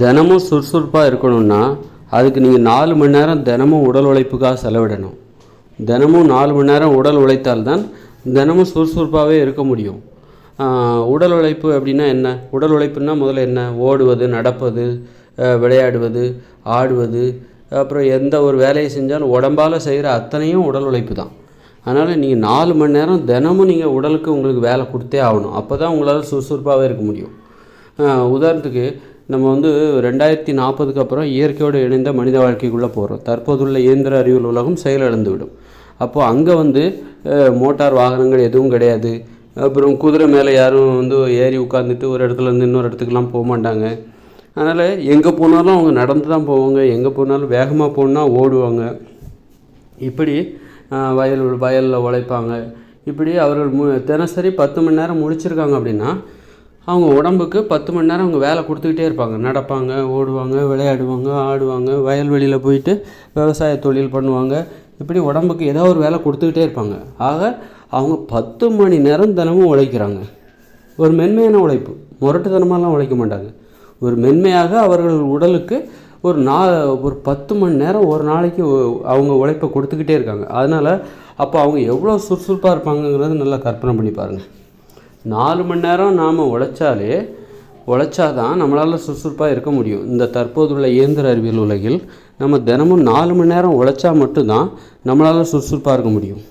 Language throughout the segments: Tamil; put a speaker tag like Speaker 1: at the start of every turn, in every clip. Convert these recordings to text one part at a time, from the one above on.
Speaker 1: தினமும் சுறுசுறுப்பாக இருக்கணும்னா அதுக்கு நீங்கள் நாலு மணி நேரம் தினமும் உடல் உழைப்புக்காக செலவிடணும். தினமும் நாலு மணி நேரம் உடல் உழைத்தால்தான் தினமும் சுறுசுறுப்பாகவே இருக்க முடியும். உடல் உழைப்பு அப்படின்னா என்ன? உடல் உழைப்புன்னா முதல்ல என்ன? ஓடுவது நடப்பது விளையாடுவது ஆடுவது அப்புறம் எந்த ஒரு வேலையை செஞ்சாலும் உடம்பால் செய்கிற அத்தனையும் உடல் உழைப்பு தான். அதனால் நீங்கள் நாலு மணி நேரம் தினமும் நீங்கள் உடலுக்கு உங்களுக்கு வேலை கொடுத்தே ஆகணும். அப்போ தான் உங்களால் சுறுசுறுப்பாகவே இருக்க முடியும். உதாரணத்துக்கு நம்ம வந்து ரெண்டாயிரத்தி நாற்பதுக்கு அப்புறம் இயற்கையோடு இணைந்த மனித வாழ்க்கைக்குள்ளே போகிறோம் தற்போதுள்ள இயந்திர அறிவியல் உலகம் செயலிழந்துவிடும் அப்போது அங்கே வந்து மோட்டார் வாகனங்கள் எதுவும் கிடையாது. அப்புறம் குதிரை மேலே யாரும் வந்து ஏறி உட்காந்துட்டு ஒரு இடத்துல இருந்து இன்னொரு இடத்துக்குலாம் போக மாட்டாங்க. அதனால் எங்கே போனாலும் அவங்க நடந்து தான் போவாங்க. எங்கே போனாலும் வேகமாக போகணுன்னா ஓடுவாங்க. இப்படி வயல் வயலில் உழைப்பாங்க. இப்படி அவர்கள் மு தினசரி பத்து மணி நேரம் முடிச்சிருக்காங்க அப்படின்னா அவங்க உடம்புக்கு பத்து மணி நேரம் அவங்க வேலை கொடுத்துக்கிட்டே இருப்பாங்க. நடப்பாங்க ஓடுவாங்க விளையாடுவாங்க ஆடுவாங்க வயல்வெளியில் போயிட்டு விவசாய தொழில் பண்ணுவாங்க. இப்படி உடம்புக்கு ஏதோ ஒரு வேலை கொடுத்துக்கிட்டே இருப்பாங்க. ஆக அவங்க பத்து மணி நேரம் தினமும் உழைக்கிறாங்க. ஒரு மென்மையான உழைப்பு. முரட்டுத்தனமாலாம் உழைக்க மாட்டாங்க. ஒரு மென்மையாக அவர்கள் உடலுக்கு ஒரு நா ஒரு பத்து மணி நேரம் ஒரு நாளைக்கு அவங்க உழைப்பை கொடுத்துக்கிட்டே இருக்காங்க. அதனால் அப்போ அவங்க எவ்வளோ சுறுசுறுப்பாக இருப்பாங்கங்கிறது நல்லா கற்பனை பண்ணி பாருங்கள் நாலு மணி நேரம் நாம் உழைச்சாலே உழைச்சாதான் நம்மளால் சுறுசுறுப்பாக இருக்க முடியும். இந்த தற்போதுள்ள இயந்திர அறிவியல் உலகில் நம்ம தினமும் நாலு மணி நேரம் உழைச்சா மட்டும்தான் நம்மளால் சுறுசுறுப்பாக இருக்க முடியும்.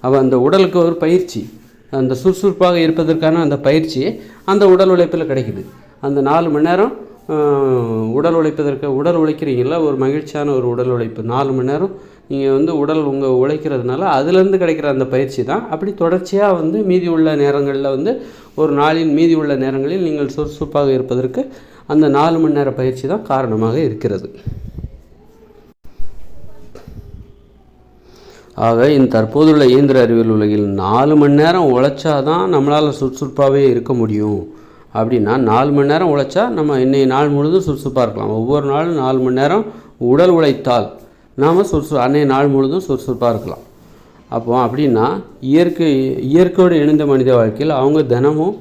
Speaker 1: அப்போ அந்த உடலுக்கு ஒரு பயிற்சி அந்த சுறுசுறுப்பாக இருப்பதற்கான அந்த பயிற்சி அந்த உடல் உழைப்பில் கிடைக்குது. அந்த நாலு மணி நேரம் உடல் உழைப்பதற்கு உடல் உழைக்கிறீங்களா ஒரு மகிழ்ச்சியான ஒரு உடல் உழைப்பு. நாலு மணி நேரம் நீங்கள் வந்து உடல் உங்கள் உழைக்கிறதுனால அதுலேருந்து கிடைக்கிற அந்த பயிற்சி தான். அப்படி தொடர்ச்சியாக வந்து மீதி உள்ள நேரங்களில் வந்து ஒரு நாளின் மீதி உள்ள நேரங்களில் நீங்கள் சுறுசுறுப்பாக இருப்பதற்கு அந்த நாலு மணி நேர பயிற்சி தான் காரணமாக இருக்கிறது. ஆக இந்த தற்போதுள்ள இயந்திர அறிவியல் உலகில் நாலு மணி நேரம் உழைச்சாதான் நம்மளால் சுறுசுறுப்பாகவே இருக்க முடியும். அப்படின்னா நாலு மணி நேரம் உழைச்சா நம்ம இன்றைய நாள் முழுதும் சுறுசுறுப்பாக இருக்கலாம். ஒவ்வொரு நாளும் நாலு மணி நேரம் உடல் உழைத்தால் நாம் சுறுசு அன்னைய நாள் முழுதும் சுறுசுறுப்பாக இருக்கலாம். அப்போ அப்படின்னா இயற்கை இயற்கையோடு இணைந்த மனித வாழ்க்கையில் அவங்க தினமும்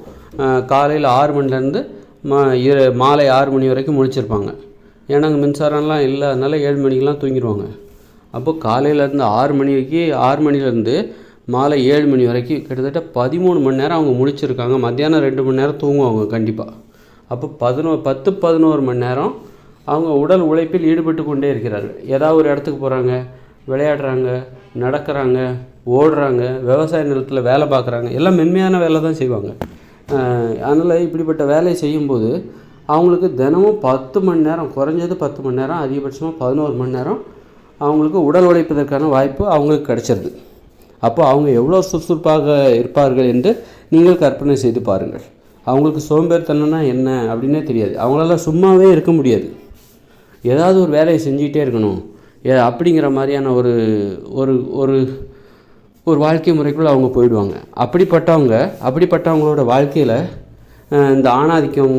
Speaker 1: காலையில் ஆறு மணிலேருந்து மா மாலை ஆறு மணி வரைக்கும் முழிச்சிருப்பாங்க. ஏன்னா அங்கே மின்சாரம்லாம் இல்லை அதனால் ஏழு மணிக்கெலாம் தூங்கிடுவாங்க. அப்போ காலையிலேருந்து ஆறு மணிக்கு ஆறு மணிலேருந்து மாலை ஏழு மணி வரைக்கும் கிட்டத்தட்ட பதிமூணு மணி நேரம் அவங்க முழிச்சிருக்காங்க. மத்தியானம் ரெண்டு மணி நேரம் தூங்குவாங்க கண்டிப்பாக அப்போ பதினோ பத்து பதினோரு மணி நேரம் அவங்க உடல் உழைப்பில் ஈடுபட்டு கொண்டே இருக்கிறார்கள். ஏதாவது ஒரு இடத்துக்கு போகிறாங்க விளையாடுறாங்க நடக்கிறாங்க ஓடுறாங்க விவசாய நிலத்தில் வேலை பார்க்குறாங்க. எல்லாம் மென்மையான வேலை தான் செய்வாங்க. அதனால் இப்படிப்பட்ட வேலையை செய்யும்போது அவங்களுக்கு தினமும் பத்து மணி நேரம் குறைஞ்சது பத்து மணி நேரம் அதிகபட்சமாக பதினோரு மணி நேரம் அவங்களுக்கு உடல் உழைப்பதற்கான வாய்ப்பு அவங்களுக்கு கிடைச்சிருது. அப்போ அவங்க எவ்வளோ சுறுசுறுப்பாக இருப்பார்கள் என்று நீங்கள் கற்பனை செய்து பாருங்கள். அவங்களுக்கு சோம்பேறித்தனம்னா என்ன அப்படின்னே தெரியாது. அவங்களால சும்மாவே இருக்க முடியாது. ஏதாவது ஒரு வேலையை செஞ்சுக்கிட்டே இருக்கணும். ஏ அப்படிங்கிற மாதிரியான ஒரு ஒரு ஒரு ஒரு வாழ்க்கை முறைக்குள்ளே அவங்க போயிடுவாங்க. அப்படிப்பட்டவங்க அப்படிப்பட்டவங்களோட வாழ்க்கையில் இந்த ஆணாதிக்கம்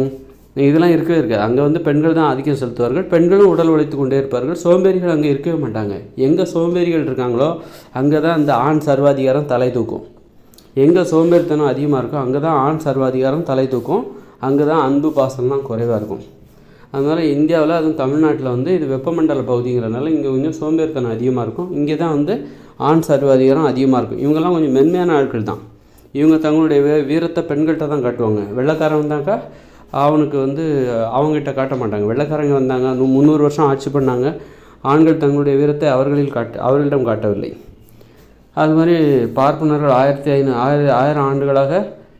Speaker 1: இதெல்லாம் இருக்கவே இருக்காது. அங்கே வந்து பெண்கள் தான் ஆதிக்கம் செலுத்துவார்கள். பெண்களும் உடல் உழைத்து கொண்டே இருப்பார்கள். சோம்பேறிகள் அங்கே இருக்கவே மாட்டாங்க. எங்கே சோம்பேறிகள் இருக்காங்களோ அங்கே தான் இந்த ஆண் சர்வாதிகாரம் தலை தூக்கும். எங்கே சோம்பேறித்தனம் அதிகமாக இருக்கோ அங்கே தான் ஆண் சர்வாதிகாரம் தலை தூக்கும். அங்கே தான் அன்பு பாசம்லாம் குறைவாக இருக்கும். அதனால் இந்தியாவில் அதுவும் தமிழ்நாட்டில் வந்து இது வெப்பமண்டல பகுதிங்கிறனால இங்கே கொஞ்சம் சோம்பேறித்தனம் அதிகமாக இருக்கும். இங்கே தான் வந்து ஆண் சர்வாதிகாரம் அதிகமாக இருக்கும். இவங்கெல்லாம் கொஞ்சம் மென்மையான ஆட்கள் தான். இவங்க தங்களுடைய வீ- வீரத்தை பெண்கள்கிட்ட தான் காட்டுவாங்க. வெள்ளக்காரன் தான்க்கா அவனுக்கு வந்து அவங்ககிட்ட காட்ட மாட்டாங்க. வெள்ளைக்காரங்க வந்தாங்க. முந்நூறு வருஷம் ஆட்சி பண்ணாங்க. ஆண்கள் தங்களுடைய வீரத்தை அவர்களில் காட்டு அவர்களிடம் காட்டவில்லை. அது மாதிரி பார்ப்பனர்கள் ஆயிரத்தி ஐநூறு ஆயிரம் ஆயிரம் ஆண்டுகளாக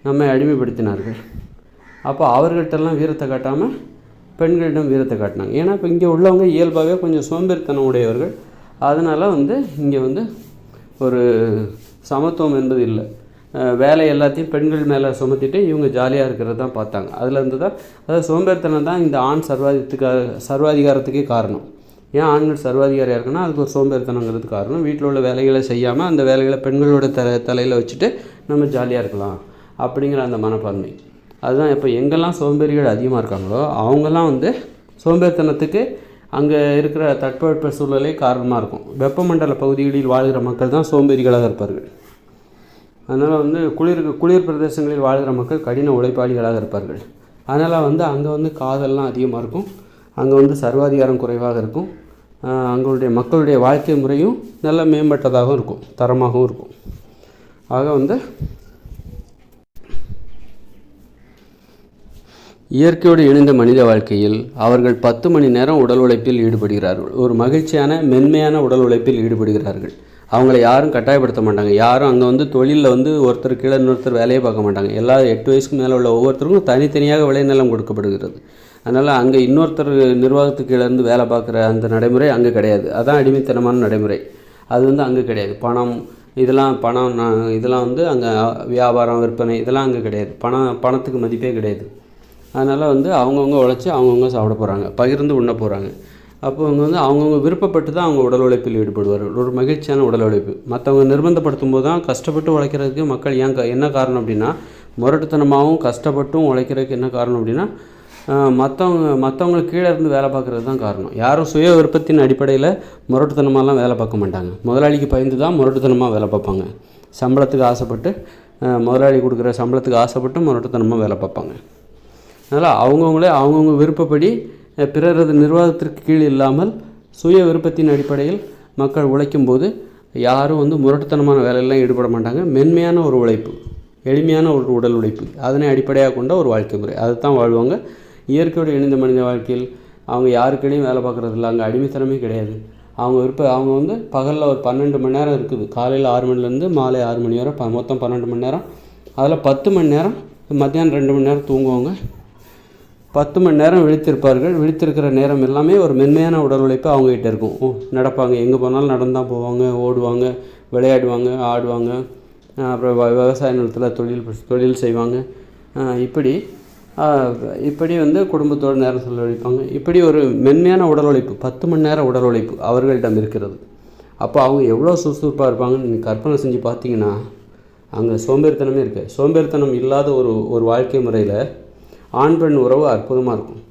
Speaker 1: நம்மை அடிமைப்படுத்தினார்கள். அப்போ அவர்கள்ட்டெல்லாம் வீரத்தை காட்டாமல் பெண்களிடம் வீரத்தை காட்டினாங்க. ஏன்னா இப்போ இங்கே உள்ளவங்க இயல்பாகவே கொஞ்சம் சோம்பேறித்தனம் உடையவர்கள். அதனால் வந்து இங்கே வந்து ஒரு சமத்துவம் என்பது இல்லை. வேலை எல்லாத்தையும் பெண்கள் மேலே சுமத்திட்டு இவங்க ஜாலியாக இருக்கிறது தான் பார்த்தாங்க. அதுலேருந்து தான் அதாவது சோம்பேறித்தனம் தான் இந்த ஆண் சர்வாதித்துக்காக சர்வாதிகாரத்துக்கே காரணம். ஏன் ஆண்கள் சர்வாதிகாரியாக இருக்குன்னா அதுக்கு ஒரு சோம்பேறித்தனங்கிறது காரணம். வீட்டில் உள்ள வேலைகளை செய்யாமல் அந்த வேலைகளை பெண்களோட தலை தலையில் வச்சுட்டு நம்ம ஜாலியாக இருக்கலாம் அப்படிங்கிற அந்த மனப்பான்மை. அதுதான் இப்போ எங்கெல்லாம் சோம்பேறிகள் அதிகமாக இருக்காங்களோ அவங்கெல்லாம் வந்து சோம்பேறித்தனத்துக்கு அங்கே இருக்கிற தட்பவெட்ப சூழ்நிலை காரணமாக இருக்கும். வெப்பமண்டல பகுதிகளில் வாழ்கிற மக்கள் தான் சோம்பேறிகளாக இருப்பார்கள். அதனால் வந்து குளிர் குளிர் பிரதேசங்களில் வாழ்கிற மக்கள் கடின உழைப்பாளிகளாக இருப்பார்கள். அதனால் வந்து அங்கே வந்து காதல்லாம் அதிகமாக இருக்கும். அங்கே வந்து சர்வாதிகாரம் குறைவாக இருக்கும். அங்களுடைய மக்களுடைய வாழ்க்கை முறையும் நல்ல மேம்பட்டதாகவும் இருக்கும். தரமாகவும் இருக்கும். ஆக வந்து இயற்கையோடு இணைந்த மனித வாழ்க்கையில் அவர்கள் பத்து மணி நேரம் உடல் உழைப்பில் ஈடுபடுகிறார்கள். ஒரு மகிழ்ச்சியான மென்மையான உடல் உழைப்பில் ஈடுபடுகிறார்கள். அவங்களை யாரும் கட்டாயப்படுத்த மாட்டாங்க. யாரும் அங்கே வந்து தொழிலில் வந்து ஒருத்தர் கீழே இன்னொருத்தர் வேலையை பார்க்க மாட்டாங்க. எல்லா எட்டு வயசுக்கு மேலே உள்ள ஒவ்வொருத்தருக்கும் தனித்தனியாக விளைநிலம் கொடுக்கப்படுகிறது. அதனால் அங்கே இன்னொருத்தர் நிர்வாகத்துக்கு கீழேருந்து வேலை பார்க்குற அந்த நடைமுறை அங்கே கிடையாது. அதான் அடிமைத்தனமான நடைமுறை. அது வந்து அங்கே கிடையாது. பணம் இதெல்லாம் பணம் நான் இதெல்லாம் வந்து அங்கே வியாபாரம் விற்பனை இதெல்லாம் அங்கே கிடையாது. பணம் பணத்துக்கு மதிப்பே கிடையாது. அதனால் வந்து அவங்கவுங்க உழைச்சி அவங்கவுங்க சாப்பிட போகிறாங்க பகிர்ந்து உண்ண போகிறாங்க அப்போ அவங்க வந்து அவங்கவுங்க விருப்பப்பட்டு தான் அவங்க உடல் உழைப்பில் ஈடுபடுவார்கள் ஒரு மகிழ்ச்சியான உடல் உழைப்பு. மற்றவங்க நிர்பந்தப்படுத்தும் போது தான் கஷ்டப்பட்டு உழைக்கிறதுக்கு மக்கள் ஏன் க- என்ன காரணம் அப்படின்னா முரட்டுத்தனமாகவும் கஷ்டப்பட்டும் உழைக்கிறதுக்கு என்ன காரணம் அப்படின்னா மற்றவங்க மற்றவங்களுக்கு கீழே இருந்து வேலை பார்க்குறது தான் காரணம். யாரும் சுய விருப்பத்தின் அடிப்படையில் முரட்டுத்தனமாலாம் வேலை பார்க்க மாட்டாங்க. முதலாளிக்கு பயந்து தான் முரட்டுத்தனமாக வேலை பார்ப்பாங்க. சம்பளத்துக்கு ஆசைப்பட்டு முதலாளி கொடுக்குற சம்பளத்துக்கு ஆசைப்பட்டு முரட்டுத்தனமாக வேலை பார்ப்பாங்க. அதனால் அவங்கவுங்களே அவங்கவுங்க விருப்பப்படி பிறரது நிர்வாகத்திற்கு கீழ் இல்லாமல் சுய விருப்பத்தின் அடிப்படையில் மக்கள் உழைக்கும் போது யாரும் வந்து முரட்டுத்தனமான வேலையெல்லாம் ஈடுபட மாட்டாங்க. மென்மையான ஒரு உழைப்பு எளிமையான ஒரு உடல் உழைப்பு அதனை அடிப்படையாக கொண்ட ஒரு வாழ்க்கை முறை. அதுதான் வாழ்வாங்க. இயற்கையோடு இணைந்த மனித வாழ்க்கையில் அவங்க யாருக்கிடையும் வேலை பார்க்குறதில்ல அங்கே அடிமைத்தனமே கிடையாது. அவங்க விருப்ப அவங்க வந்து பகலில் ஒரு பன்னெண்டு மணி நேரம் இருக்குது. காலையில் ஆறு மணிலேருந்து மாலை ஆறு மணி வரை ப- மொத்தம் பன்னெண்டு மணி நேரம். அதில் பத்து மணி நேரம் மத்தியானம் ரெண்டு மணி நேரம் தூங்குவாங்க. பத்து மணி நேரம் விழித்திருப்பார்கள். விழித்திருக்கிற நேரம் எல்லாமே ஒரு மென்மையான உடல் உழைப்பு அவங்ககிட்ட இருக்கும். ஓ, நடப்பாங்க. எங்கே போனாலும் நடந்தான் போவாங்க ஓடுவாங்க விளையாடுவாங்க ஆடுவாங்க. அப்புறம் வ- விவசாய நிலத்தில் தொழில் தொழில் செய்வாங்க. இப்படி இப்படி வந்து குடும்பத்தோடு நேரம் செலவழிப்பாங்க. இப்படி ஒரு மென்மையான உடல் உழைப்பு பத்து மணி நேரம் உடல் உழைப்பு அவர்களிடம் இருக்கிறது. அப்போ அவங்க எவ்வளோ சுறுசுறுப்பாக இருப்பாங்கன்னு நீங்கள் கற்பனை செஞ்சு பார்த்தீங்கன்னா அங்கே சோம்பேறித்தனமே இருக்குது சோம்பேறித்தனம் இல்லாத ஒரு ஒரு வாழ்க்கை முறையில் ஆண் பெண் உறவு அற்புதமாக இருக்கும்.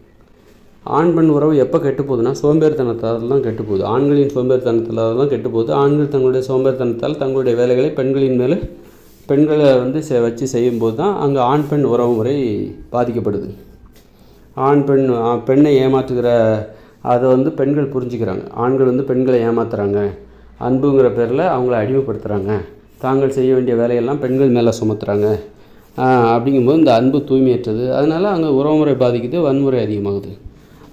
Speaker 1: ஆண் பெண் உறவு எப்போ கெட்டு போகுதுன்னா சோம்பேறித்தனத்தால் தான் கெட்டு போகுது ஆண்களின் சோம்பேறித்தனத்தால் தான் கெட்டு போகுது ஆண்கள் தங்களுடைய சோம்பேறித்தனத்தால் தங்களுடைய வேலைகளை பெண்களின் மேலே பெண்களை வந்து செ வச்சு செய்யும்போது தான் அங்கே ஆண் பெண் உறவு முறை பாதிக்கப்படுது. ஆண் பெண் பெண்ணை ஏமாற்றுகிற அதை வந்து பெண்கள் புரிஞ்சுக்கிறாங்க. ஆண்கள் வந்து பெண்களை ஏமாத்துறாங்க. அன்புங்கிற பேரில் அவங்கள அடிமைப்படுத்துகிறாங்க தாங்கள் செய்ய வேண்டிய வேலையெல்லாம் பெண்கள் மேலே சுமத்துறாங்க. அப்படிங்கும்போது இந்த அன்பு தூய்மையற்றது. அதனால் அங்கே உறவுமுறை பாதிக்குது வன்முறை அதிகமாகுது.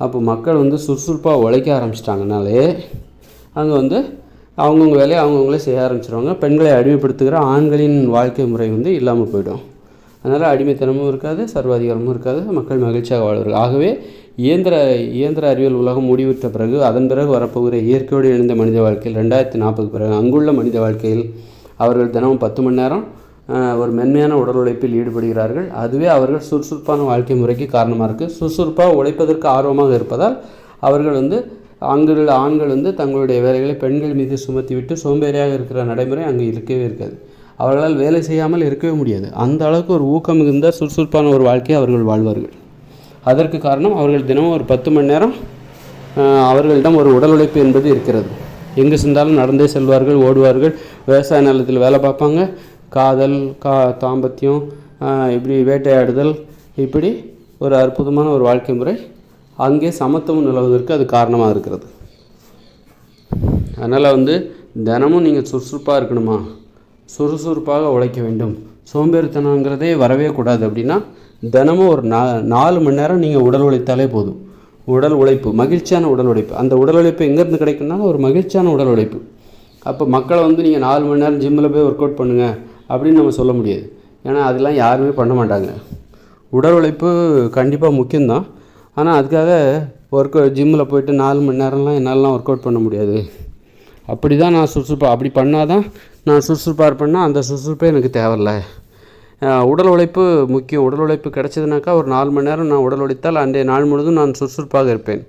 Speaker 1: அப்போ மக்கள் வந்து சுறுசுறுப்பாக உழைக்க ஆரம்பிச்சிட்டாங்கனாலே அங்கே வந்து அவங்கவுங்க வேலையை அவங்கவுங்களே செய்ய ஆரம்பிச்சிருவாங்க. பெண்களை அடிமைப்படுத்துகிற ஆண்களின் வாழ்க்கை முறை வந்து இல்லாமல் போயிடும். அதனால் அடிமைத்தனமும் இருக்காது சர்வாதிகாரமும் இருக்காது மக்கள் மகிழ்ச்சியாக வாழ்வார்கள். ஆகவே இயந்திர இயந்திர அறிவியல் உலகம் முடிவிட்ட பிறகு அதன் பிறகு வரப்போகிற இயற்கையோடு இணைந்த மனித வாழ்க்கையில் ரெண்டாயிரத்தி நாற்பது பிறகு அங்குள்ள மனித வாழ்க்கையில் அவர்கள் தினமும் பத்து மணி நேரம் ஒரு மென்மையான உடல் உழைப்பில் ஈடுபடுகிறார்கள். அதுவே அவர்கள் சுறுசுறுப்பான வாழ்க்கை முறைக்கு காரணமாக இருக்குது சுறுசுறுப்பாக உழைப்பதற்கு ஆர்வமாக இருப்பதால் அவர்கள் வந்து ஆண்கள் ஆண்கள் வந்து தங்களுடைய வேலைகளை பெண்கள் மீது சுமத்தி விட்டு சோம்பேறியாக இருக்கிற நடைமுறை அங்கே இருக்கவே இருக்காது. அவர்களால் வேலை செய்யாமல் இருக்கவே முடியாது. அந்த அளவுக்கு ஒரு ஊக்கம் மிகுந்த சுறுசுறுப்பான ஒரு வாழ்க்கையை அவர்கள் வாழ்வார்கள். அதற்கு காரணம் அவர்கள் தினமும் ஒரு பத்து மணி நேரம் அவர்களிடம் ஒரு உடல் உழைப்பு என்பது இருக்கிறது. எங்கு சென்றாலும் நடந்தே செல்வார்கள் ஓடுவார்கள். விவசாய நிலத்தில் வேலை பார்ப்பாங்க. காதல் கா தாம்பத்தியம் இப்படி வேட்டையாடுதல் இப்படி ஒரு அற்புதமான ஒரு வாழ்க்கை முறை அங்கே சமத்துவம் நிலவுவதற்கு அது காரணமாக இருக்கிறது. அதனால் வந்து தினமும் நீங்கள் சுறுசுறுப்பாக இருக்கணுமா? சுறுசுறுப்பாக உழைக்க வேண்டும். சோம்பேறித்தனங்கிறதே வரவே கூடாது. அப்படின்னா தினமும் ஒரு நா நாலு மணி நேரம் நீங்கள் உடல் உழைத்தாலே போதும். உடல் உழைப்பு மகிழ்ச்சியான உடல் உழைப்பு. அந்த உடல் உழைப்பு எங்கேருந்து கிடைக்குன்னா ஒரு மகிழ்ச்சியான உடல் உழைப்பு. அப்போ மக்களை வந்து நீங்கள் நாலு மணி நேரம் ஜிம்மில் போய் ஒர்க் அவுட் பண்ணுங்கள் அப்படின்னு நம்ம சொல்ல முடியாது. ஏன்னா அதெல்லாம் யாருமே பண்ண மாட்டாங்க. உடல் உழைப்பு கண்டிப்பாக முக்கியம்தான். ஆனால் அதுக்காக ஒர்க் ஜிம்மில் போயிட்டு நாலு மணி நேரம்லாம் என்னாலலாம் ஒர்க் அவுட் பண்ண முடியாது. அப்படி தான் நான் சுறுசுறுப்பாக அப்படி பண்ணால் தான் நான் சுறுசுறுப்பாக இருப்பேன்னா அந்த சுறுசுறுப்பே எனக்கு தேவையில்ல. உடல் உழைப்பு முக்கியம். உடல் உழைப்பு கிடச்சதுனாக்கா ஒரு நாலு மணி நேரம் நான் உடல் உழைத்தால் அன்றைய நாள் முழுதும் நான் சுறுசுறுப்பாக இருப்பேன்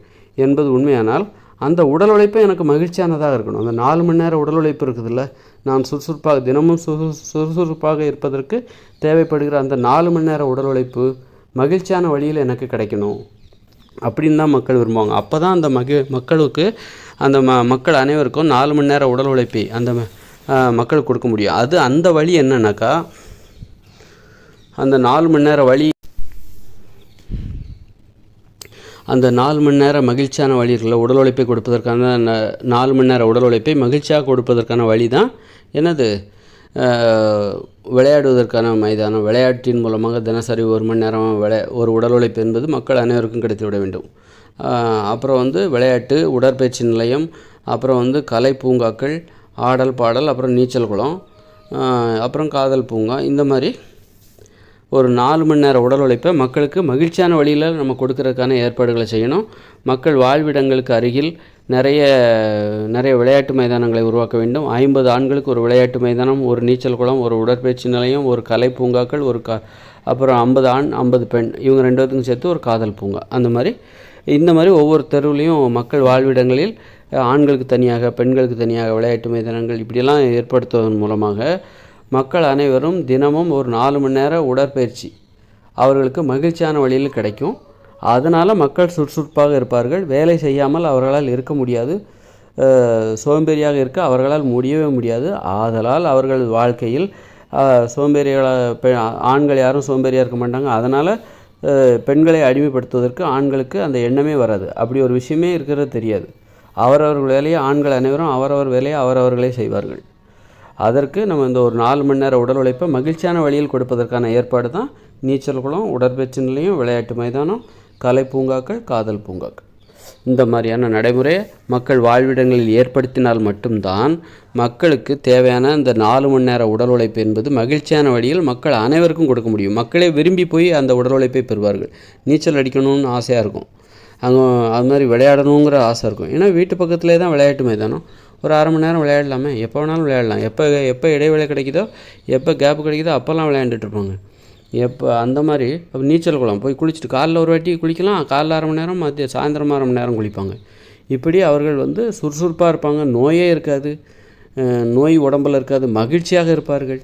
Speaker 1: என்பது உண்மையானால் அந்த உடல் உழைப்பு எனக்கு மகிழ்ச்சியானதாக இருக்கணும். அந்த நாலு மணி நேரம் உடல் உழைப்பு இருக்குதுல்ல நான் சுறுசுறுப்பாக தினமும் சுறுசுறுப்பாக இருப்பதற்கு தேவைப்படுகிற அந்த நாலு மணி நேர உடல் உழைப்பு மகிழ்ச்சியான வழியில் எனக்கு கிடைக்கணும். அப்படின்னு தான் மக்கள் விரும்புவாங்க. அப்போ தான் அந்த மகி மக்களுக்கு அந்த ம மக்கள் அனைவருக்கும் நாலு மணி நேரம் உடல் உழைப்பை அந்த மக்களுக்கு கொடுக்க முடியும். அது அந்த வழி என்னன்னாக்கா அந்த நாலு மணி நேரம் வழி அந்த நாலு மணி நேரம் மகிழ்ச்சியான வழி இருக்குல்ல உடல் உழைப்பை கொடுப்பதற்கான ந- நாலு மணி நேர உடல் உழைப்பை மகிழ்ச்சியாக கொடுப்பதற்கான வழி தான் என்னது? விளையாடுவதற்கான மைதானம் விளையாட்டின் மூலமாக தினசரி ஒரு மணி நேரம் விளை ஒரு உடல் உழைப்பு என்பது மக்கள் அனைவருக்கும் கிடைத்துவிட வேண்டும். அப்புறம் வந்து விளையாட்டு உடற்பயிற்சி நிலையம் அப்புறம் வந்து கலை பூங்காக்கள் ஆடல் பாடல் அப்புறம் நீச்சல் குளம் அப்புறம் காதல் பூங்கா இந்த மாதிரி ஒரு நாலு மணி நேரம் உடல் உழைப்பை மக்களுக்கு மகிழ்ச்சியான வழியில் நம்ம கொடுக்கறதுக்கான ஏற்பாடுகளை செய்யணும். மக்கள் வாழ்விடங்களுக்கு அருகில் நிறைய நிறைய விளையாட்டு மைதானங்களை உருவாக்க வேண்டும். ஐம்பது ஆண்களுக்கு ஒரு விளையாட்டு மைதானம் ஒரு நீச்சல் குளம் ஒரு உடற்பயிற்சி நிலையம் ஒரு கலை பூங்காக்கள் ஒரு க அப்புறம் ஐம்பது ஆண் ஐம்பது பெண் இவங்க ரெண்டுத்துக்கும் சேர்த்து ஒரு காதல் பூங்கா. அந்த மாதிரி இந்த மாதிரி ஒவ்வொரு தெருவுலேயும் மக்கள் வாழ்விடங்களில் ஆண்களுக்கு தனியாக பெண்களுக்கு தனியாக விளையாட்டு மைதானங்கள் இப்படியெல்லாம் ஏற்படுத்துவதன் மூலமாக மக்கள் அனைவரும் தினமும் ஒரு நாலு மணி நேரம் உடற்பயிற்சி அவர்களுக்கு மகிழ்ச்சியான வழியில் கிடைக்கும். அதனால் மக்கள் சுறுசுறுப்பாக இருப்பார்கள். வேலை செய்யாமல் அவர்களால் இருக்க முடியாது. சோம்பேறியாக இருக்க அவர்களால் முடியவே முடியாது. ஆதலால் அவர்கள் வாழ்க்கையில் சோம்பேறிகளாக பெ- ஆண்கள் யாரும் சோம்பேறியாக இருக்க மாட்டாங்க. அதனால் பெண்களை அடிமைப்படுத்துவதற்கு ஆண்களுக்கு அந்த எண்ணமே வராது. அப்படி ஒரு விஷயமே இருக்கிறது தெரியாது. அவரவர்கள் வேலையை ஆண்கள் அனைவரும் அவரவர் வேலையை அவரவர்களே செய்வார்கள். அதற்கு நம்ம இந்த ஒரு நாலு மணி நேர உடல் உழைப்பை மகிழ்ச்சியான வழியில் கொடுப்பதற்கான ஏற்பாடு தான். நீச்சல் குளம் உடற்பயிற்சி நிலையம் விளையாட்டு மைதானம் கலை பூங்காக்கள் காதல் பூங்காக்கள். இந்த மாதிரியான நடைமுறையை மக்கள் வாழ்விடங்களில் ஏற்படுத்தினால் மட்டும்தான் மக்களுக்கு தேவையான இந்த நாலு மணி நேர உடல் உழைப்பு என்பது மகிழ்ச்சியான வழியில் மக்கள் அனைவருக்கும் கொடுக்க முடியும். மக்களே விரும்பி போய் அந்த உடல் உழைப்பை பெறுவார்கள். நீச்சல் அடிக்கணும்னு ஆசையாக இருக்கும். அங்கே அது மாதிரி விளையாடணுங்கிற ஆசை இருக்கும். ஏன்னா வீட்டு பக்கத்துலேயே தான் விளையாட்டு மைதானம். ஒரு அரை மணி நேரம் விளையாடலாமே? எப்போ வேணாலும் விளையாடலாம். எப்போ எப்போ இடைவேளை கிடைக்குதோ எப்போ கேப் கிடைக்குதோ அப்போல்லாம் விளையாண்டுட்டு இருப்பாங்க. எப்போ அந்த மாதிரி இப்போ நீச்சல் குளம் போய் குளிச்சுட்டு காலைல ஒரு வாட்டி குளிக்கலாம் காலைல அரை மணி நேரம் மதிய சாயந்தரம் அரை மணி நேரம் குளிப்பாங்க. இப்படி அவர்கள் வந்து சுறுசுறுப்பாக இருப்பாங்க நோயே இருக்காது நோய் உடம்பில் இருக்காது மகிழ்ச்சியாக இருப்பார்கள்.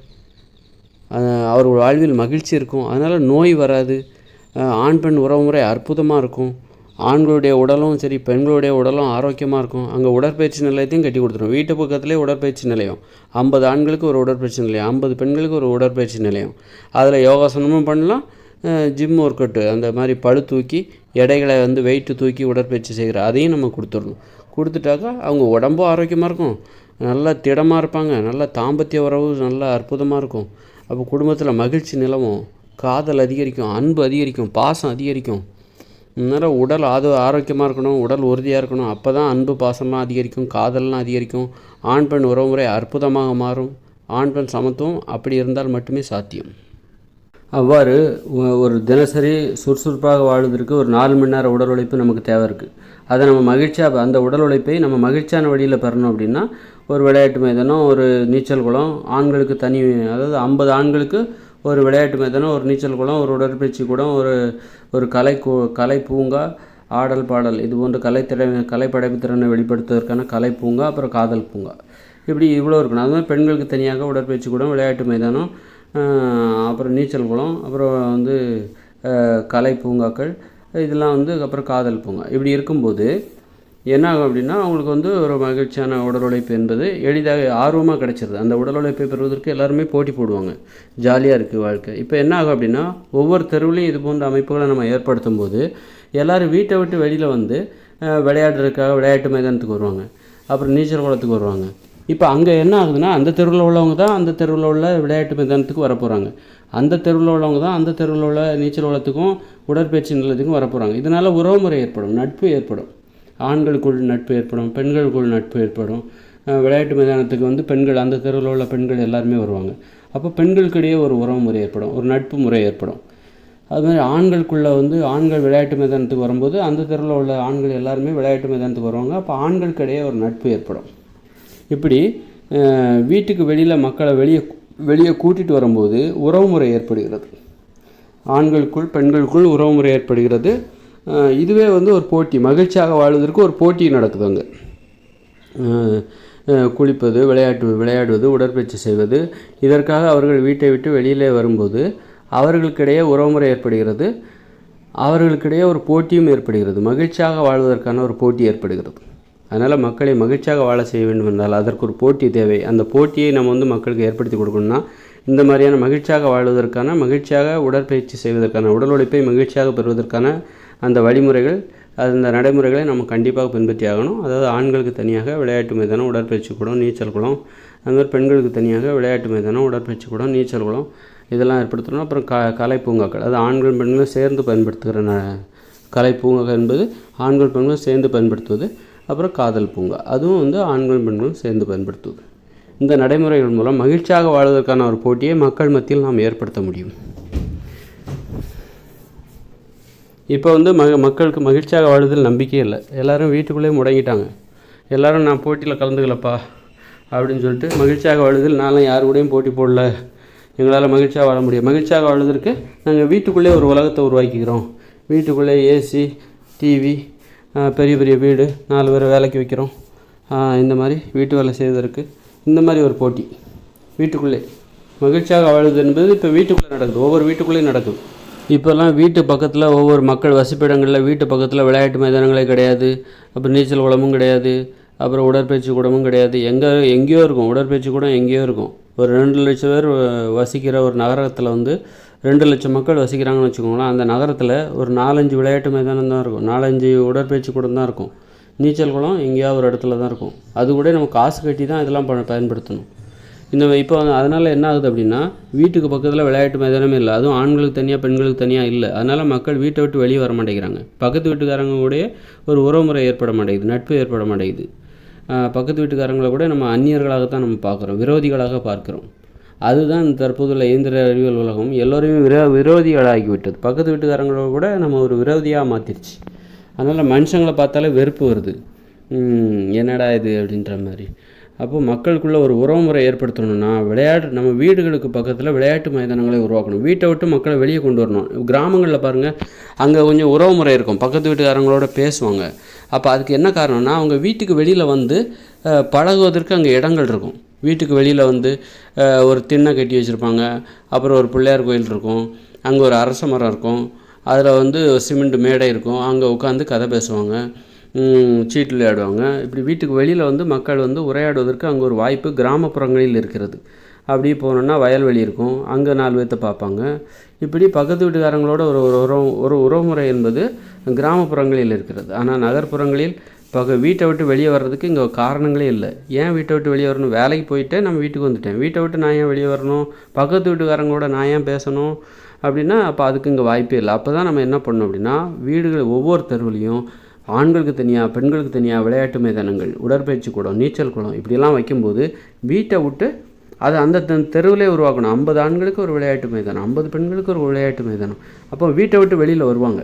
Speaker 1: அவர்கள் வாழ்வில் மகிழ்ச்சி இருக்கும். அதனால் நோய் வராது. ஆண் பெண் உறவுமுறை அற்புதமாக இருக்கும். ஆண்களுடைய உடலும் சரி பெண்களுடைய உடலும் ஆரோக்கியமாக இருக்கும். அங்கே உடற்பயிற்சி நிலையத்தையும் கட்டி கொடுத்துரும். வீட்டு பக்கத்துலேயே உடற்பயிற்சி நிலையம். ஐம்பது ஆண்களுக்கு ஒரு உடற்பயிற்சி நிலையம். ஐம்பது பெண்களுக்கு ஒரு உடற்பயிற்சி நிலையம். அதில் யோகாசனமும் பண்ணலாம். ஜிம் ஒர்க் அவுட்டு அந்த மாதிரி பழு தூக்கி எடைகளை வந்து வெயிட்டு தூக்கி உடற்பயிற்சி செய்கிற அதையும் நம்ம கொடுத்துடணும். கொடுத்துட்டாக்கா அவங்க உடம்பும் ஆரோக்கியமாக இருக்கும். நல்லா திடமாக இருப்பாங்க. நல்லா தாம்பத்திய உறவு நல்லா அற்புதமாக இருக்கும். அப்போ குடும்பத்தில் மகிழ்ச்சி நிலவும். காதல் அதிகரிக்கும். அன்பு அதிகரிக்கும். பாசம் அதிகரிக்கும். இதனால் உடல் அது ஆரோக்கியமாக இருக்கணும் உடல் உறுதியாக இருக்கணும். அப்போ தான் அன்பு பாசம்லாம் அதிகரிக்கும் காதல்லாம் அதிகரிக்கும். ஆண் பெண் உறவுமுறை அற்புதமாக மாறும். ஆண் பெண் சமத்துவம் அப்படி இருந்தால் மட்டுமே சாத்தியம். அவ்வாறு ஒரு தினசரி சுறுசுறுப்பாக வாழ்வதற்கு ஒரு நாலு மணி நேரம் உடல் உழைப்பு நமக்கு தேவை இருக்குது அதை நம்ம மகிழ்ச்சியாக அந்த உடல் உழைப்பை நம்ம மகிழ்ச்சியான வழியில் பெறணும் அப்படின்னா ஒரு விளையாட்டு மைதானம் ஒரு நீச்சல் குளம் ஆண்களுக்கு தனி அதாவது ஐம்பது ஆண்களுக்கு ஒரு விளையாட்டு மைதானம் ஒரு நீச்சல் குளம் ஒரு உடற்பயிற்சி கூடம் ஒரு ஒரு கலை கூ- கலை பூங்கா ஆடல் பாடல் இது போன்ற கலைத்திற கலை படைப்பு திறனை வெளிப்படுத்துவதற்கான கலை பூங்கா அப்புறம் காதல் பூங்கா. இப்படி இவ்வளோ இருக்கணும். அது மாதிரி பெண்களுக்கு தனியாக உடற்பயிற்சி கூடம் விளையாட்டு மைதானம் அப்புறம் நீச்சல் குளம் அப்புறம் வந்து கலை பூங்காக்கள் இதெல்லாம் வந்து அப்புறம் காதல் பூங்கா. இப்படி இருக்கும்போது என்ன ஆகும் அப்படின்னா அவங்களுக்கு வந்து ஒரு மகிழ்ச்சியான உடல் உழைப்பு என்பது எளிதாக ஆர்வமாக கிடைச்சிருது. அந்த உடல் உழைப்பை பெறுவதற்கு எல்லாருமே போட்டி போடுவாங்க. ஜாலியாக இருக்குது வாழ்க்கை. இப்போ என்ன ஆகும் அப்படின்னா ஒவ்வொரு தெருவிலையும் இது போன்ற அமைப்புகளை நம்ம ஏற்படுத்தும் போது எல்லோரும் வீட்டை விட்டு வெளியில் வந்து விளையாடுறதுக்காக விளையாட்டு மைதானத்துக்கு வருவாங்க. அப்புறம் நீச்சல் குளத்துக்கு வருவாங்க. இப்போ அங்கே என்ன ஆகுதுன்னா அந்த தெருவில் உள்ளவங்க தான் அந்த தெருவில் உள்ள விளையாட்டு மைதானத்துக்கு வரப்போகிறாங்க அந்த தெருவில் உள்ளவங்க தான் அந்த தெருவில் உள்ள நீச்சல் குளத்துக்கும் உடற்பயிற்சி நிலையத்துக்கும் வரப்போகிறாங்க இதனால் உறவுமுறை ஏற்படும் நட்பு ஏற்படும். ஆண்களுக்குள் நட்பு ஏற்படும் பெண்களுக்குள் நட்பு ஏற்படும். விளையாட்டு மைதானத்துக்கு வந்து பெண்கள் அந்த தெருவில் உள்ள பெண்கள் எல்லாருமே வருவாங்க. அப்போ பெண்களுக்கிடையே ஒரு உறவு முறை ஏற்படும் ஒரு நட்பு முறை ஏற்படும். அது மாதிரி ஆண்களுக்குள்ளே வந்து ஆண்கள் விளையாட்டு மைதானத்துக்கு வரும்போது அந்த தெருவில் உள்ள ஆண்கள் எல்லாருமே விளையாட்டு மைதானத்துக்கு வருவாங்க. அப்போ ஆண்களுக்கிடையே ஒரு நட்பு ஏற்படும். இப்படி வீட்டுக்கு வெளியில் மக்களை வெளியே வெளியே கூட்டிகிட்டு வரும்போது உறவுமுறை ஏற்படுகிறது. ஆண்களுக்குள் பெண்களுக்குள் உறவுமுறை ஏற்படுகிறது. இதுவே வந்து ஒரு போட்டி. மகிழ்ச்சியாக வாழ்வதற்கு ஒரு போட்டி நடக்குது அங்கே. குளிப்பது விளையாட்டு விளையாடுவது உடற்பயிற்சி செய்வது இதற்காக அவர்கள் வீட்டை விட்டு வெளியிலே வரும்போது அவர்களுக்கிடையே உறவுமுறை ஏற்படுகிறது. அவர்களுக்கிடையே ஒரு போட்டியும் ஏற்படுகிறது. மகிழ்ச்சியாக வாழ்வதற்கான ஒரு போட்டி ஏற்படுகிறது. அதனால் மக்களை மகிழ்ச்சியாக வாழ செய்ய வேண்டும் என்றால் அதற்கு ஒரு போட்டி தேவை. அந்த போட்டியை நம்ம வந்து மக்களுக்கு ஏற்படுத்தி கொடுக்கணும்னா இந்த மாதிரியான மகிழ்ச்சியாக வாழ்வதற்கான மகிழ்ச்சியாக உடற்பயிற்சி செய்வதற்கான உடல் உழைப்பை மகிழ்ச்சியாக பெறுவதற்கான அந்த வழிமுறைகள் அது நடைமுறைகளை நம்ம கண்டிப்பாக பின்பற்றி ஆகணும். அதாவது ஆண்களுக்கு தனியாக விளையாட்டு மைதானம் உடற்பயிற்சி கூடம் நீச்சல் குளம் அதுமாதிரி பெண்களுக்கு தனியாக விளையாட்டு மைதானம் உடற்பயிற்சி கூடம் நீச்சல் குளம் இதெல்லாம் ஏற்படுத்தணும். அப்புறம் க கலை பூங்காக்கள். அது ஆண்கள் பெண்களும் சேர்ந்து பயன்படுத்துகிற ந கலை பூங்காக்கள் என்பது ஆண்கள் பெண்களும் சேர்ந்து பயன்படுத்துவது. அப்புறம் காதல் பூங்கா. அதுவும் வந்து ஆண்கள் பெண்களும் சேர்ந்து பயன்படுத்துவது. இந்த நடைமுறைகள் மூலம் மகிழ்ச்சியாக வாழ்வதற்கான ஒரு போட்டியை மக்கள் மத்தியில் நாம் ஏற்படுத்த முடியும். இப்போ வந்து மக மக்களுக்கு மகிழ்ச்சியாக வாழ்வதில் நம்பிக்கையே இல்லை. எல்லாரும் வீட்டுக்குள்ளேயே முடங்கிட்டாங்க. எல்லோரும் நான் போட்டியில் கலந்துக்கலப்பா அப்படின்னு சொல்லிட்டு மகிழ்ச்சியாக வாழ்வதில் நானும் யார் கூடயும் போட்டி போடல. எங்களால் மகிழ்ச்சியாக வாழ முடியும். மகிழ்ச்சியாக வாழ்வதற்கு நாங்கள் வீட்டுக்குள்ளேயே ஒரு உலகத்தை உருவாக்கிக்கிறோம். வீட்டுக்குள்ளே ஏசி டிவி பெரிய பெரிய வீடு நாலு பேரை வேலைக்கு வைக்கிறோம். இந்த மாதிரி வீட்டு வேலை செய்வதற்கு இந்த மாதிரி ஒரு போட்டி வீட்டுக்குள்ளே. மகிழ்ச்சியாக வாழ்வது என்பது இப்போ வீட்டுக்குள்ளே நடக்குது. ஒவ்வொரு வீட்டுக்குள்ளேயும் நடக்குது. இப்போல்லாம் வீட்டு பக்கத்தில் ஒவ்வொரு மக்கள் வசிப்பிடங்களில் வீட்டு பக்கத்தில் விளையாட்டு மைதானங்களே கிடையாது. அப்புறம் நீச்சல் குளமும் கிடையாது. அப்புறம் உடற்பயிற்சி கூடமும் கிடையாது. எங்கே எங்கேயோ இருக்கும். உடற்பயிற்சி கூடம் எங்கேயோ இருக்கும். ஒரு ரெண்டு லட்சம் பேர் வசிக்கிற ஒரு நகரத்தில் வந்து ரெண்டு லட்சம் மக்கள் வசிக்கிறாங்கன்னு வச்சுக்கோங்களேன். அந்த நகரத்தில் ஒரு நாலஞ்சு விளையாட்டு மைதானம் தான் இருக்கும். நாலஞ்சு உடற்பயிற்சி கூடம் தான் இருக்கும். நீச்சல் குளம் எங்கேயாவது ஒரு இடத்துல தான் இருக்கும். அது கூட நம்ம காசு கட்டி தான் இதெல்லாம் ப பயன்படுத்தணும். இந்த இப்போ அதனால் என்ன ஆகுது அப்படின்னா வீட்டுக்கு பக்கத்தில் விளையாட்டு மைதானமே இல்லை. அதுவும் ஆண்களுக்கு தனியாக பெண்களுக்கு தனியாக இல்லை. அதனால் மக்கள் வீட்டை விட்டு வெளியே வர மாட்டேங்கிறாங்க. பக்கத்து வீட்டுக்காரங்க கூடயே ஒரு உறவுமுறை ஏற்பட மாட்டேங்குது நட்பு ஏற்பட மாட்டேங்குது. பக்கத்து வீட்டுக்காரங்களை கூட நம்ம அந்நியர்களாகத்தான் நம்ம பார்க்குறோம் விரோதிகளாக பார்க்குறோம். அதுதான் தற்போதுள்ள இயந்திர அறிவியல் உலகம். எல்லோரையும் விரோ விரோதிகளாகி விட்டது பக்கத்து வீட்டுக்காரங்களோட கூட நம்ம ஒரு விரோதியாக மாற்றிருச்சு அதனால் மனுஷங்களை பார்த்தாலே வெறுப்பு வருது. என்னடா இது அப்படின்ற மாதிரி. அப்போ மக்களுக்குள்ள ஒரு உறவுமுறை ஏற்படுத்தணும்னா விளையாட்டு நம்ம வீடுகளுக்கு பக்கத்தில் விளையாட்டு மைதானங்களை உருவாக்கணும். வீட்டை விட்டு மக்களை வெளியே கொண்டு வரணும். கிராமங்களில் பாருங்கள் அங்கே கொஞ்சம் உறவுமுறை இருக்கும். பக்கத்து வீட்டுக்காரங்களோட பேசுவாங்க. அப்போ அதுக்கு என்ன காரணம்னா அவங்க வீட்டுக்கு வெளியில் வந்து பழகுவதற்கு அங்கே இடங்கள் இருக்கும். வீட்டுக்கு வெளியில் வந்து ஒரு திண்ணை கட்டி வச்சுருப்பாங்க. அப்புறம் ஒரு பிள்ளையார் கோயில் இருக்கும். அங்கே ஒரு அரச மரம் இருக்கும். அதில் வந்து சிமெண்ட் மேடை இருக்கும். அங்கே உட்காந்து கதை பேசுவாங்க. சீட்டு விளையாடுவாங்க. இப்படி வீட்டுக்கு வெளியில் வந்து மக்கள் வந்து உரையாடுவதற்கு அங்கே ஒரு வாய்ப்பு கிராமப்புறங்களில் இருக்கிறது. அப்படியே போனோன்னா வயல்வெளி இருக்கும். அங்கே நாலு பேர்த்த பார்ப்பாங்க. இப்படி பக்கத்து வீட்டுக்காரங்களோட ஒரு ஒரு உறவு ஒரு உறவுமுறை என்பது கிராமப்புறங்களில் இருக்கிறது. ஆனால் நகர்ப்புறங்களில் பக வீட்டை விட்டு வெளியே வர்றதுக்கு இங்கே காரணங்களே இல்லை. ஏன் வீட்டை விட்டு வெளியே வரணும்? வேலைக்கு போயிட்டு நம்ம வீட்டுக்கு வந்துட்டேன். வீட்டை விட்டு நான் ஏன் வெளியே வரணும்? பக்கத்து வீட்டுக்காரங்களோட நான் ஏன் பேசணும்? அப்படின்னா அப்போ அதுக்கு இங்கே வாய்ப்பே இல்லை. அப்போ தான் நம்ம என்ன பண்ணணும் அப்படின்னா வீடுகள் ஒவ்வொரு தெருவிலையும் ஆண்களுக்கு தனியாக பெண்களுக்கு தனியாக விளையாட்டு மைதானங்கள் உடற்பயிற்சி கூடம் நீச்சல் குளம் இப்படியெல்லாம் வைக்கும்போது வீட்டை விட்டு அது அந்த தெருவிலே உருவாக்கணும். ஐம்பது ஆண்களுக்கு ஒரு விளையாட்டு மைதானம் ஐம்பது பெண்களுக்கு ஒரு விளையாட்டு மைதானம். அப்போ வீட்டை விட்டு வெளியில் வருவாங்க.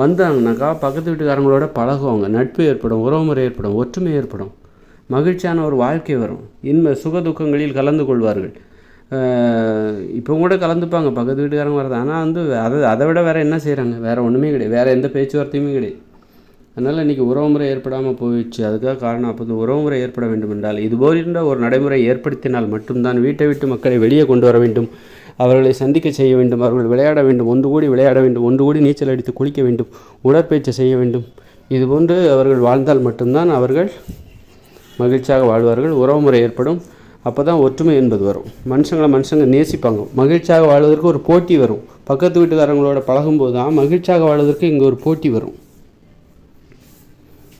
Speaker 1: வந்தாங்கனாக்கா பக்கத்து வீட்டுக்காரங்களோட பழகுவாங்க. நட்பு ஏற்படும் உறவுமுறை ஏற்படும் ஒற்றுமை ஏற்படும். மகிழ்ச்சியான ஒரு வாழ்க்கை வரும். இன்மை சுக துக்கங்களில் கலந்து கொள்வார்கள். இப்போ கூட கலந்துப்பாங்க. பக்கத்து வீட்டுக்காரங்க வரது ஆனால் வந்து அதை அதை விட வேறு என்ன செய்கிறாங்க வேறு ஒன்றுமே கிடையாது. வேறு எந்த பேச்சுவார்த்தையுமே கிடையாது. அதனால் இன்றைக்கி உறவுமுறை ஏற்படாமல் போயிடுச்சு. அதுக்காக காரணம் அப்போது உறவுமுறை ஏற்பட வேண்டும் என்றால் இது போன்ற ஒரு நடைமுறை ஏற்படுத்தினால் மட்டும்தான் வீட்டை விட்டு மக்களை வெளியே கொண்டு வர வேண்டும். அவர்களை சந்திக்க செய்ய வேண்டும். அவர்கள் விளையாட வேண்டும். ஒன்று கூடி விளையாட வேண்டும். ஒன்று கூடி நீச்சல் அடித்து குளிக்க வேண்டும். உடற்பயிற்சி செய்ய வேண்டும். இது போன்று அவர்கள் வாழ்ந்தால் மட்டும்தான் அவர்கள் மகிழ்ச்சியாக வாழ்வார்கள். உறவுமுறை ஏற்படும். அப்போ தான் ஒற்றுமை என்பது வரும். மனுஷங்களை மனுஷங்க நேசிப்பாங்க. மகிழ்ச்சியாக வாழ்வதற்கு ஒரு போட்டி வரும். பக்கத்து வீட்டுக்காரங்களோட பழகும்போது தான் மகிழ்ச்சியாக வாழ்வதற்கு இங்கே ஒரு போட்டி வரும்.